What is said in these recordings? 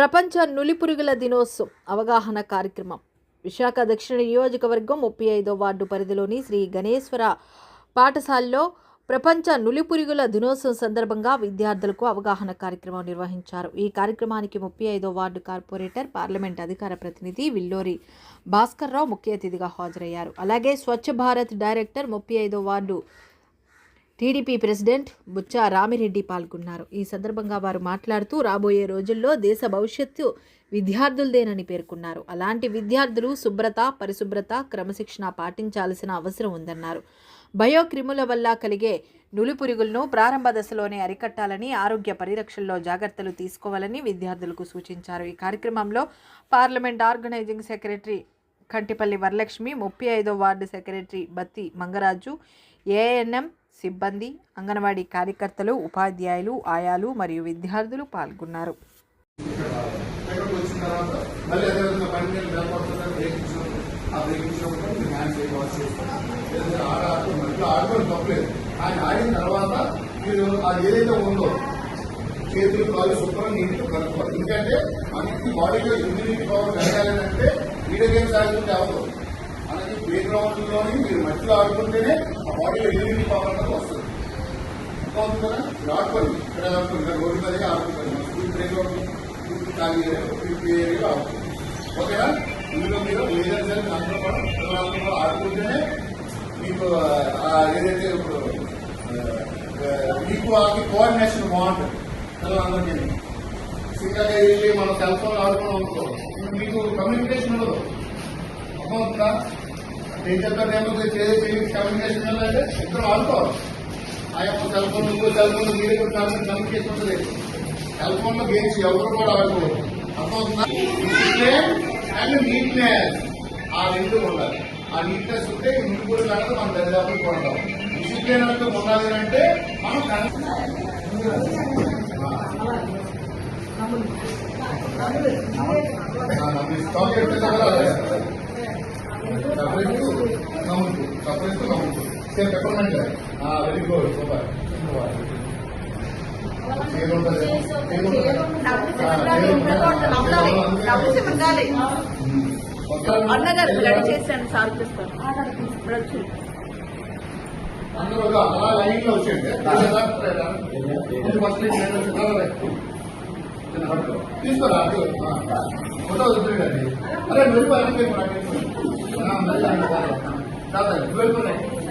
ప్రపంచ నులిపురుగుల దినోత్సవం అవగాహన కార్యక్రమం. విశాఖ దక్షిణ నియోజకవర్గం ముప్పై ఐదో వార్డు పరిధిలోని శ్రీ గణేశ్వర పాఠశాలలో ప్రపంచ నులిపురుగుల దినోత్సవం సందర్భంగా విద్యార్థులకు అవగాహన కార్యక్రమం నిర్వహించారు. ఈ కార్యక్రమానికి ముప్పై ఐదో వార్డు కార్పొరేటర్ పార్లమెంట్ అధికార ప్రతినిధి విల్లోరి భాస్కర్ రావు ముఖ్య అతిథిగా హాజరయ్యారు. అలాగే స్వచ్ఛ భారత్ డైరెక్టర్ ముప్పై ఐదో ward TDP president Buchha Ramireddy పాల్గొన్నారు. ఈ సందర్భంగా వారు మాట్లాడుతూ రాబోయే రోజుల్లో దేశ భవిష్యత్తు విద్యార్థులదేనని పేర్కొన్నారు. అలాంటి విద్యార్థులు శుభ్రత పరిశుభ్రత క్రమశిక్షణ పాటించాల్సిన అవసరం ఉందన్నారు. బయోక్రిముల వల్ల కలిగే నులిపురుగులను ప్రారంభ దశలోనే అరికట్టాలని ఆరోగ్య పరిరక్షణలో జాగ్రత్తలు తీసుకోవాలని విద్యార్థులకు సూచించారు. ఈ కార్యక్రమంలో parliament organizing secretary Kantipalli Varalakshmi ముప్పై ఐదో ward secretary Batti Mangaraju ANM సిబ్బంది అంగన్వాడీ కార్యకర్తలు ఉపాధ్యాయులు ఆయాలు మరియు విద్యార్థులు పాల్గొన్నారు ఏదైతే ఉందో చేతులు కాళ్ళు శుభ్రం నీటితో కలుపుకోవాలి ఎందుకంటే మనకి బాడీలో ఇమ్యూనిటీ పవర్ పెరగాలంటే వీడియో గేమ్స్ ఆడుతుంటే అవసరం మనకి ప్లే గ్రౌండ్లోని మీరు మట్టిలో ఆడుకుంటేనే ఆ బాడీలో ఇమ్యూనిటీ పవర్ అనేది వస్తుంది అవుతుంది కదా? మీరు ఆడుకోండి. ఇక్కడ ఆడుకోండి. ఇక్కడ రోడ్డు మీదగా ఆడుకుంటారు మన స్కూల్ ప్లే గ్రౌండ్ పూర్తి ఖాళీ ఏరియా ఏరియాలో ఆడుకోండి ఓకేనా? ఇందులో మీరు ఏదైనా సరే అందరూ కూడా పిల్లలందరూ కూడా ఆడుకుంటేనే మీకు ఏదైతే ఇప్పుడు మీకు వాళ్ళకి కోఆర్డినేషన్ బాగుంటుంది. పిల్లలందరికీ సింగల్ వెళ్ళి మన సెల్ ఫోన్ ఆడుకుని అనుకో. మీకు కమ్యూనికేషన్ ఉండదు. అర్థమవుతుందా ఏం చెప్తారు చేసి కమ్యూనికేషన్ అంటే ఇద్దరు ఆడుకోవాలి. ఆ యొక్క సెల్ ఫోన్ సెల్ ఫోన్ మీరే కమ్యూనికేషన్ ఉంటుంది. సెల్ ఫోన్లో గేమ్స్ ఎవరు కూడా ఆడుకోవచ్చు అర్థమవుతుందా? అండ్ నీట్నెస్ ఆ రెండు ఉండాలి. ఆ నీట్నెస్ ఉంటే ఇంటి కూడా కాదు మనం దరిదాపులు కొడతాం డిసిప్లిన్ అంటూ ఉండాలి అంటే మనం same peppermint very good super. ఏముంటుంది అన్నగారు రెడీ చేశాను సార్ చేస్తారు ఇప్పుడు వచ్చి. అందరూ ఒక అలా లైన్లో వచ్చేయండి. ఫస్ట్ తీసుకోరా. ఫోటో వదిలేయండి. అరే వెళ్ళిపోయి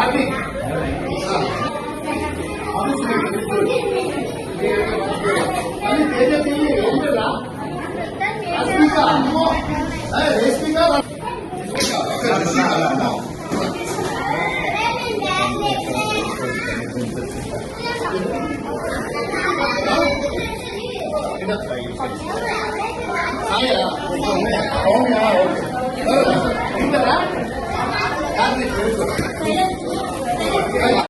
파이팅! 아니 대장님이 여기를 나? 맞습니까? 아니 됐습니까? 아니야, 어머야, 어머야, 어머야, 어머야, 이번에아침 에.